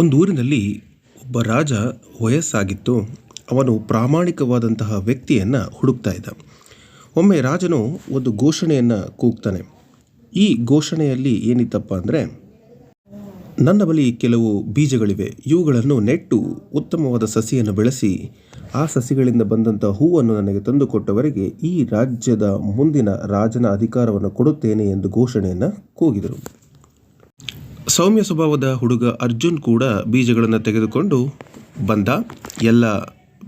ಒಂದು ಊರಿನಲ್ಲಿ ಒಬ್ಬ ರಾಜ ವಯಸ್ಸಾಗಿತ್ತು. ಅವನು ಪ್ರಾಮಾಣಿಕವಾದಂತಹ ವ್ಯಕ್ತಿಯನ್ನು ಹುಡುಕ್ತಾ ಇದ್ದ. ಒಮ್ಮೆ ರಾಜನು ಒಂದು ಘೋಷಣೆಯನ್ನು ಕೂಗ್ತಾನೆ. ಈ ಘೋಷಣೆಯಲ್ಲಿ ಏನಿತ್ತಪ್ಪ ಅಂದರೆ, ನನ್ನ ಬಳಿ ಕೆಲವು ಬೀಜಗಳಿವೆ. ಇವುಗಳನ್ನು ನೆಟ್ಟು ಉತ್ತಮವಾದ ಸಸಿಯನ್ನು ಬೆಳೆಸಿ, ಆ ಸಸಿಗಳಿಂದ ಬಂದಂಥ ಹೂವನ್ನು ನನಗೆ ತಂದುಕೊಟ್ಟವರಿಗೆ ಈ ರಾಜ್ಯದ ಮುಂದಿನ ರಾಜನ ಅಧಿಕಾರವನ್ನು ಕೊಡುತ್ತೇನೆ ಎಂದು ಘೋಷಣೆಯನ್ನು ಕೂಗಿದರು. ಸೌಮ್ಯ ಸ್ವಭಾವದ ಹುಡುಗ ಅರ್ಜುನ್ ಕೂಡ ಬೀಜಗಳನ್ನು ತೆಗೆದುಕೊಂಡು ಬಂದ. ಎಲ್ಲ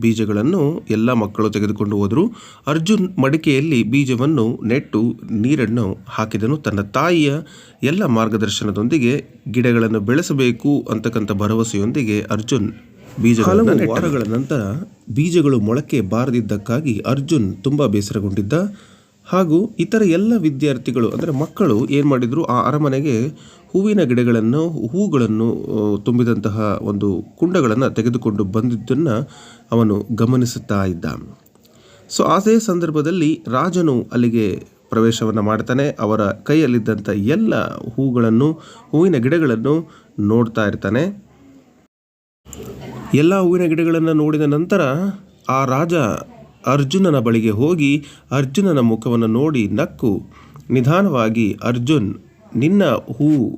ಬೀಜಗಳನ್ನು ಎಲ್ಲ ಮಕ್ಕಳು ತೆಗೆದುಕೊಂಡು ಹೋದರು. ಅರ್ಜುನ್ ಮಡಿಕೆಯಲ್ಲಿ ಬೀಜವನ್ನು ನೆಟ್ಟು ನೀರನ್ನು ಹಾಕಿದನು. ತನ್ನ ತಾಯಿಯ ಎಲ್ಲ ಮಾರ್ಗದರ್ಶನದೊಂದಿಗೆ ಗಿಡಗಳನ್ನು ಬೆಳೆಸಬೇಕು ಅಂತಕ್ಕಂಥ ಭರವಸೆಯೊಂದಿಗೆ ಅರ್ಜುನ್ ಬೀಜ. ವಾರಗಳ ನಂತರ ಬೀಜಗಳು ಮೊಳಕೆ ಬಾರದಿದ್ದಕ್ಕಾಗಿ ಅರ್ಜುನ್ ತುಂಬ ಬೇಸರಗೊಂಡಿದ್ದ. ಹಾಗೂ ಇತರ ಎಲ್ಲ ವಿದ್ಯಾರ್ಥಿಗಳು, ಅಂದರೆ ಮಕ್ಕಳು ಏನು ಮಾಡಿದರು, ಆ ಅರಮನೆಗೆ ಹೂವಿನ ಗಿಡಗಳನ್ನು, ಹೂಗಳನ್ನು ತುಂಬಿದಂತಹ ಒಂದು ಕುಂಡಗಳನ್ನು ತೆಗೆದುಕೊಂಡು ಬಂದಿದ್ದನ್ನು ಅವನು ಗಮನಿಸುತ್ತಾ ಇದ್ದ ಸೊ, ಅದೇ ಸಂದರ್ಭದಲ್ಲಿ ರಾಜನು ಅಲ್ಲಿಗೆ ಪ್ರವೇಶವನ್ನು ಮಾಡ್ತಾನೆ. ಅವರ ಕೈಯಲ್ಲಿದ್ದಂಥ ಎಲ್ಲ ಹೂಗಳನ್ನು, ಹೂವಿನ ಗಿಡಗಳನ್ನು ನೋಡ್ತಾ ಇರ್ತಾನೆ. ಎಲ್ಲ ಹೂವಿನ ಗಿಡಗಳನ್ನು ನೋಡಿದ ನಂತರ ಆ ರಾಜ ಅರ್ಜುನನ ಬಳಿಗೆ ಹೋಗಿ ಅರ್ಜುನನ ಮುಖವನ್ನು ನೋಡಿ ನಕ್ಕು, ನಿಧಾನವಾಗಿ, ಅರ್ಜುನ್, ನಿನ್ನ ಹೂ,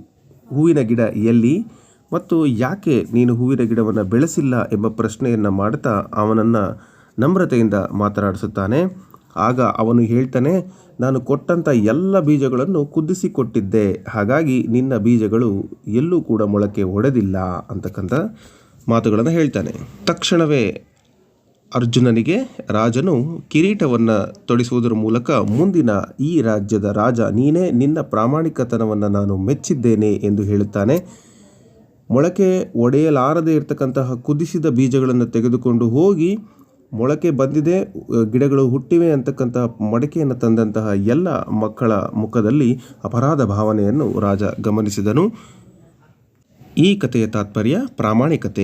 ಹೂವಿನ ಗಿಡ ಎಲ್ಲಿ? ಮತ್ತು ಯಾಕೆ ನೀನು ಹೂವಿನ ಗಿಡವನ್ನು ಬೆಳೆಸಿಲ್ಲ? ಎಂಬ ಪ್ರಶ್ನೆಯನ್ನು ಮಾಡ್ತಾ ಅವನನ್ನು ನಮ್ರತೆಯಿಂದ ಮಾತನಾಡಿಸುತ್ತಾನೆ. ಆಗ ಅವನು ಹೇಳ್ತಾನೆ, ನಾನು ಕೊಟ್ಟಂಥ ಎಲ್ಲ ಬೀಜಗಳನ್ನು ಕುದಿಸಿ ಕೊಟ್ಟಿದ್ದೆ. ಹಾಗಾಗಿ ನಿನ್ನ ಬೀಜಗಳು ಎಲ್ಲೂ ಕೂಡ ಮೊಳಕೆ ಒಡೆದಿಲ್ಲ ಅಂತಕ್ಕಂಥ ಮಾತುಗಳನ್ನು ಹೇಳ್ತಾನೆ. ತಕ್ಷಣವೇ ಅರ್ಜುನನಿಗೆ ರಾಜನು ಕಿರೀಟವನ್ನು ತೊಡಿಸುವುದರ ಮೂಲಕ ಮುಂದಿನ ಈ ರಾಜ್ಯದ ರಾಜ, ನೀನೇ ನಿನ್ನ ಪ್ರಾಮಾಣಿಕತನವನ್ನು ನಾನು ಮೆಚ್ಚಿದ್ದೇನೆ ಎಂದು ಹೇಳುತ್ತಾನೆ. ಮೊಳಕೆ ಒಡೆಯಲಾರದೆ ಇರತಕ್ಕಂತಹ ಕುದಿಸಿದ ಬೀಜಗಳನ್ನು ತೆಗೆದುಕೊಂಡು ಹೋಗಿ ಮೊಳಕೆ ಬಂದಿದೆ, ಗಿಡಗಳು ಹುಟ್ಟಿವೆ ಅಂತಕ್ಕಂತಹ ಮಡಕೆಯನ್ನು ತಂದಂತಹ ಎಲ್ಲ ಮಕ್ಕಳ ಮುಖದಲ್ಲಿ ಅಪರಾಧ ಭಾವನೆಯನ್ನು ರಾಜ ಗಮನಿಸಿದನು. ಈ ಕಥೆಯ ತಾತ್ಪರ್ಯ ಪ್ರಾಮಾಣಿಕತೆ.